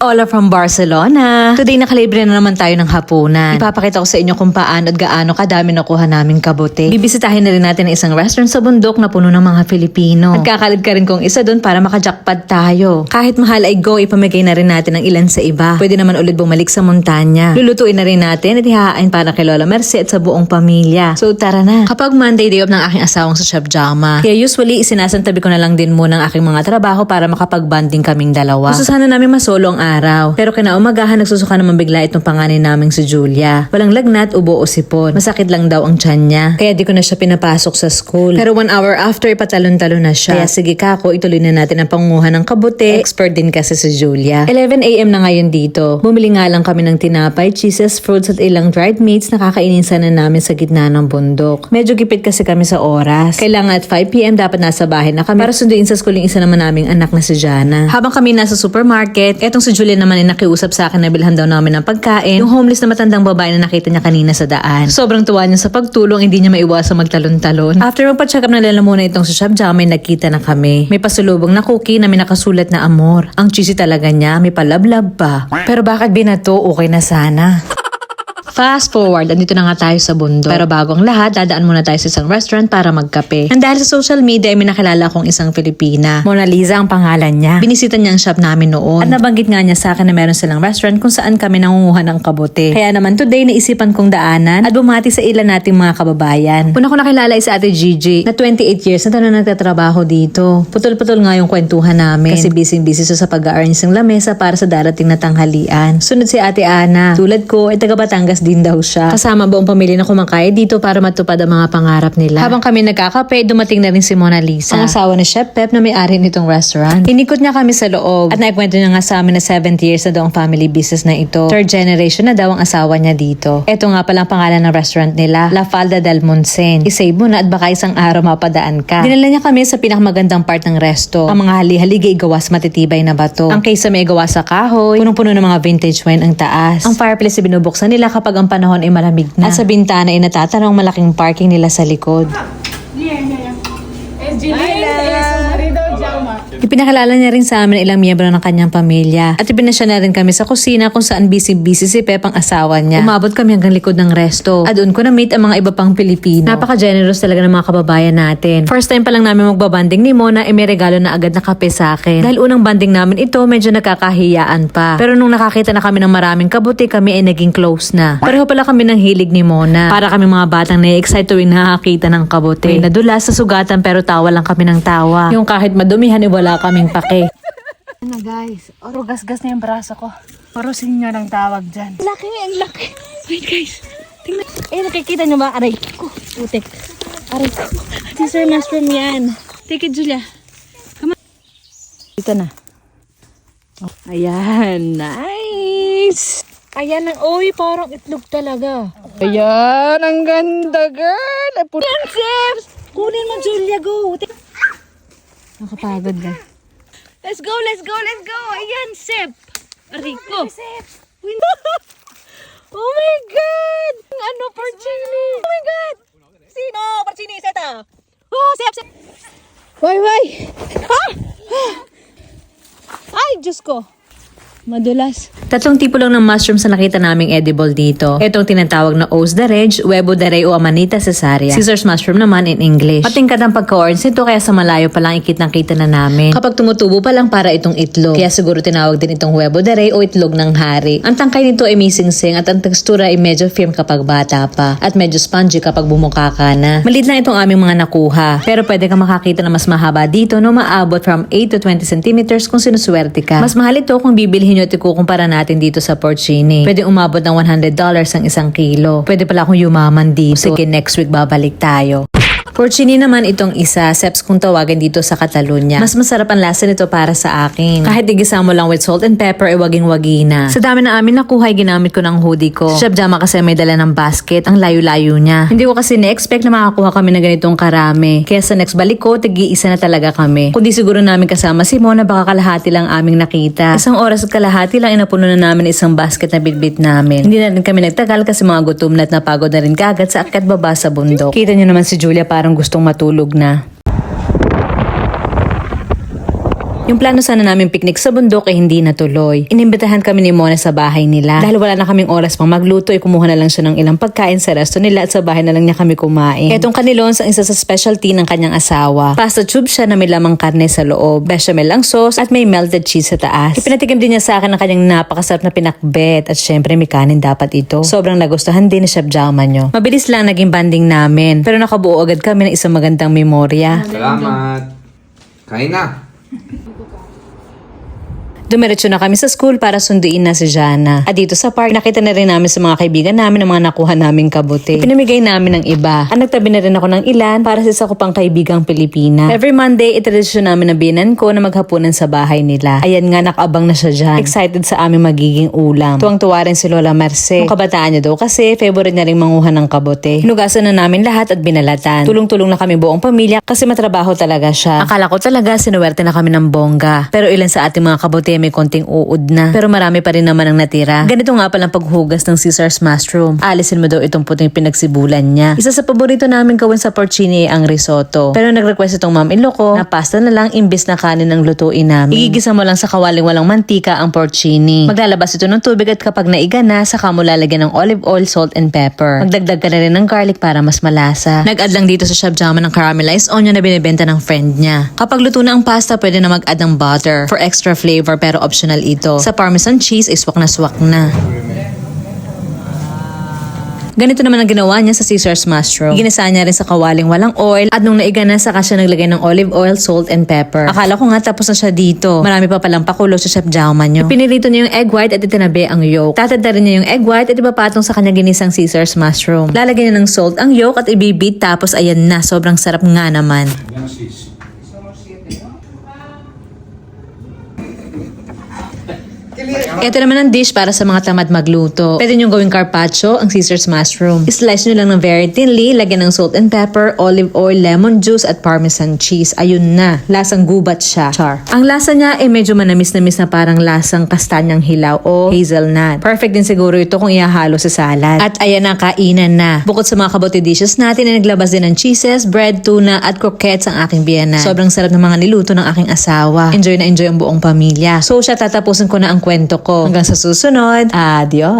Ola from Barcelona. Today nakalibre na naman tayo ng hapunan. Ipapakita ko sa inyo kung paano at gaano kadami nakuha namin kabote. Bibisitahin na rin natin ang isang restaurant sa bundok na puno ng mga Filipino. At kakalid ka rin kong isa doon para makajakpad tayo. Kahit mahal ay go, ipamigay na rin natin ang ilan sa iba. Pwede naman ulit bumalik sa montanya. Lulutuin na rin natin at ihahain para kay Lola Mercy at sa buong pamilya. So tara na. Kapag Monday day off ng aking asawang sa Chef Jama, kaya usually isinasantabi ko na lang din muna ang aking mga trabaho para makapag-banding kaming dalawa. Gusto sana namin masolo ang araw. Pero kinaumagahan nagsusuka naman bigla itong panganin naming si Julia. Walang lagnat, ubo o sipon. Masakit lang daw ang tiyan niya. Kaya di ko na siya pinapasok sa school. Pero one hour after, ipatalon-talon na siya. Kaya sige kako, ituloy na natin ang pangunguhan ng kabute. Expert din kasi si Julia. 11 a.m. na ngayon dito. Bumili nga lang kami ng tinapay, cheeses, fruits at ilang dried meats na kakainin sana namin sa gitna ng bundok. Medyo gipit kasi kami sa oras. Kailangan at 5 p.m. dapat nasa bahay na kami para sunduin sa school yung isa naman naming anak na si Jana. Habang kami nasa supermarket, etong si Julia naman ay nakiusap sa akin na bilhan daw namin ng pagkain. Yung homeless na matandang babae na nakita niya kanina sa daan. Sobrang tuwa niya sa pagtulong, hindi niya maiwasang magtalon-talon. After magpa-check up na lalamunan itong si Chef Jam, may nagkita na kami. May pasulubong na cookie na may nakasulat na amor. Ang cheesy talaga niya, may palablab pa. Pero bakit binato? Okay na sana. Fast forward, andito na nga tayo sa bundok. Pero bago ang lahat, dadaan muna tayo sa isang restaurant para magkape. And dahil sa social media, ay may nakilala akong isang Filipina. Mona Lisa ang pangalan niya. Binisita niya ang shop namin noon. At nabanggit nga niya sa akin na meron silang restaurant kung saan kami nangunguha ng kabote. Kaya naman today, naisipan kong daanan at bumati sa ilan nating mga kababayan. Una ko nakilala ay si Ate Gigi na 28 years na na nagtatrabaho dito. Putol-putol nga yung kwentuhan namin. Kasi busy-busy sa pag-arrange ng lamesa para sa darating na tanghalian. Sunod si Ate Ana. Tulad ko, ay taga Batangas din daw siya. Kasama buong pamilya na kumakaya dito para matupad ang mga pangarap nila. Habang kami nagkakape, dumating na rin si Mona Lisa. Ang asawa ni Chef Pep na may-ari nitong restaurant. Inikot niya kami sa loob at naikwento niya nga sa amin na 70 years na daw ang family business na ito. Third generation na daw ang asawa niya dito. Ito nga palang pangalan ng restaurant nila, La Falda del Monsen. Isave mo na at baka isang araw mapadaan ka. Dinala niya kami sa pinakamagandang part ng resto. Ang mga hali-haligi gawa sa matitibay na bato. Ang kaysa may gawa sa kahoy, punong-puno ng mga vintage wine ang taas. Ang fireplace ay binubuksan nila kapag ang panahon ay malamig na. At sa bintana ay natatanong malaking parking nila sa likod. Su marido Jauma. Ipinakilala niya rin sa amin ilang miyembro ng kanyang pamilya. At ipinasya na rin kami sa kusina kung saan busy-busy si Pep ang asawa niya. Umabot kami hanggang likod ng resto. At doon ko na-meet ang mga iba pang Pilipino. Napaka-generous talaga ng mga kababayan natin. First time pa lang namin magbabanding ni Mona, eh may regalo na agad na kape sa akin. Dahil unang banding namin ito, medyo nakakahiyaan pa. Pero nung nakakita na kami ng maraming kabuti, kami ay naging close na. Pareho pala kami ng hilig ni Mona. Para kami mga batang na-excite tuwing nakakita ng kabuti. Nadulas sa sugatan pero tawa lang kami ng tawa. Yung kahit madumihan, eh, wala kaming pake. Ano guys, oro gasgas na yung braso ko. Parosin nyo ng tawag dyan. Laki, ang laki. Wait guys, tingnan. Eh, nakikita nyo ba? Aray ko, putik. Aray ko. Teaser mushroom yan. Take it, Julia. Come on. Dito na. Oh, ayan, nice. Ayan ang, oy, parang itlog talaga. Ayan, ang ganda, girl. Yan! Kunin mo, Julia, go. Nakapagod ka. Let's go, let's go, let's go. Ayan, Sep. Rico. Oh my God! Ano, Porcini? Oh my God! Sino? Porcini, seta. Oh, Sep, Sep. Why, why? Ha? Ay, Diyos ko. Madulas. Tatlong tipo lang ng mushrooms na nakita naming edible dito. Itong tinatawag na os de reg, huevo de rey o amanita cesaria. Caesar's mushroom naman in English. Patingkat ang pagka-orange nito kaya sa malayo pa lang ikitang-kita na namin. Kapag tumutubo pa lang para itong itlog. Kaya siguro tinawag din itong huevo de rey o itlog ng hari. Ang tangkay nito ay misingsing at ang tekstura ay medyo firm kapag bata pa. At medyo spongy kapag bumuka ka na. Malit lang itong aming mga nakuha. Pero pwede ka makakita na mas mahaba dito no maabot from 8 to 20 centimeters kung sinuswerte ka. Mas mahal ito kung bibilhin at ikukumpara natin dito sa Porcini. Pwede umabot ng $100 ang isang kilo. Pwede pala akong yumaman dito. Sige, next week babalik tayo. Porcini naman itong isa, seps kung tawagin dito sa Catalonia. Mas masarap ang lasa nito para sa akin. Kahit igisa mo lang with salt and pepper, ay waging-wagi na. Sa dami na amin nakuha, ay ginamit ko ng hoodie ko. Chef Jama kasi may dala ng basket, ang layo-layo niya. Hindi ko kasi na-expect na makakuha kami ng ganitong karami. Kaya sa next balik ko, tigi-isa na talaga kami. Kundi siguro namin kasama si Mona, baka kalahati lang aming nakita. Isang oras at kalahati lang inapuno na namin isang basket na bitbit namin. Hindi na rin kami nagtagal kasi mga gutom na at napagod na rin kagad sa akyat baba sa bundok. Kita niyo naman si Julia parang gustong matulog na. Yung plano sana namin picnic sa bundok ay hindi natuloy. Inimbitahan kami ni Mona sa bahay nila. Dahil wala na kaming oras pang magluto, ay kumuha na lang siya ng ilang pagkain sa resto nila at sa bahay na lang niya kami kumain. Etong kanilons ang isa sa specialty ng kanyang asawa. Pasta tube siya na may lamang karne sa loob, bechamel ang sauce at may melted cheese sa taas. Ipinatikim din niya sa akin ang kanyang napakasarap na pinakbet at syempre may kanin dapat ito. Sobrang nagustuhan din ni Chef Jauman nyo. Mabilis lang naging banding namin pero nakabuo agad kami ng isang magandang memorya. Salamat. Kain na. Dumiretso na kami sa school para sunduin na si Jana. At dito sa park, nakita na rin namin sa mga kaibigan namin ang mga nakuha naming kabuti. Pinamigay namin ng iba. At nagtabi na rin ako ng ilan para sa isa ko pang kaibigang Pilipina. Every Monday, itradisyon namin na binan ko na maghapunan sa bahay nila. Ayan nga, nakaabang na siya dyan. Excited sa aming magiging ulam. Tuwang-tuwa rin si Lola Marce. Yung kabataan niya daw kasi favorite niya rin manguha ng kabote. Hinugasan na namin lahat at binalatan. Tulong-tulong na kami buong pamilya kasi matrabaho talaga siya. Akala ko talaga sinuwerte na kami ng bongga. Pero ilan sa ating mga kabote may konting uod na. Pero marami pa rin naman ang natira. Ganito nga palang paghugas ng Caesar's mushroom. Alisin mo daw itong puting pinagsibulan niya. Isa sa paborito namin gawin sa porcini ang risotto. Pero nag-request itong ma'am Iloko na pasta na lang imbis na kanin ang lutuin namin. Igigisa mo lang sa kawaling walang mantika ang porcini. Maglalabas ito ng tubig at kapag naiga na, saka mo lalagyan ng olive oil, salt, and pepper. Magdagdag ka na rin ng garlic para mas malasa. Nag-add lang dito sa Chef Jama ng caramelized onion na binibenta ng friend niya. Kapag luto na ang pasta, pwede na mag-add ng butter for extra flavor pero optional ito. Sa parmesan cheese, ay swak na swak na. Ganito naman ang ginawa niya sa Caesar's mushroom. Ginisa niya rin sa kawaling walang oil at nung naiga na saka siya naglagay ng olive oil, salt, and pepper. Akala ko nga tapos na siya dito. Marami pa palang pakulo sa Chef Jauman niyo. Pinirito niya yung egg white at itinabi ang yolk. Tatad na rin niya yung egg white at ipapatong sa kanya ginisang Caesar's mushroom. Lalagyan niya ng salt ang yolk at ibibit tapos ayan na. Sobrang sarap nga naman. Ito naman ang dish para sa mga tamad magluto. Pwede nyo gawing carpaccio, ang Caesar's mushroom. Slice nyo lang ng very thinly, lagyan ng salt and pepper, olive oil, lemon juice, at parmesan cheese. Ayun na, lasang gubat siya. Char. Ang lasa niya ay medyo manamis-namis na parang lasang kastanyang hilaw o hazelnut. Perfect din siguro ito kung ihahalo sa salad. At ayan na, kainan na. Bukod sa mga kabote dishes natin, ay naglabas din ng cheeses, bread, tuna, at croquettes ang aking biyanan. Sobrang sarap ng mga niluto ng aking asawa. Enjoy na enjoy ang buong pamilya. So siya tatapusin ko na ang kwento ko. Hanggang sa susunod, adios!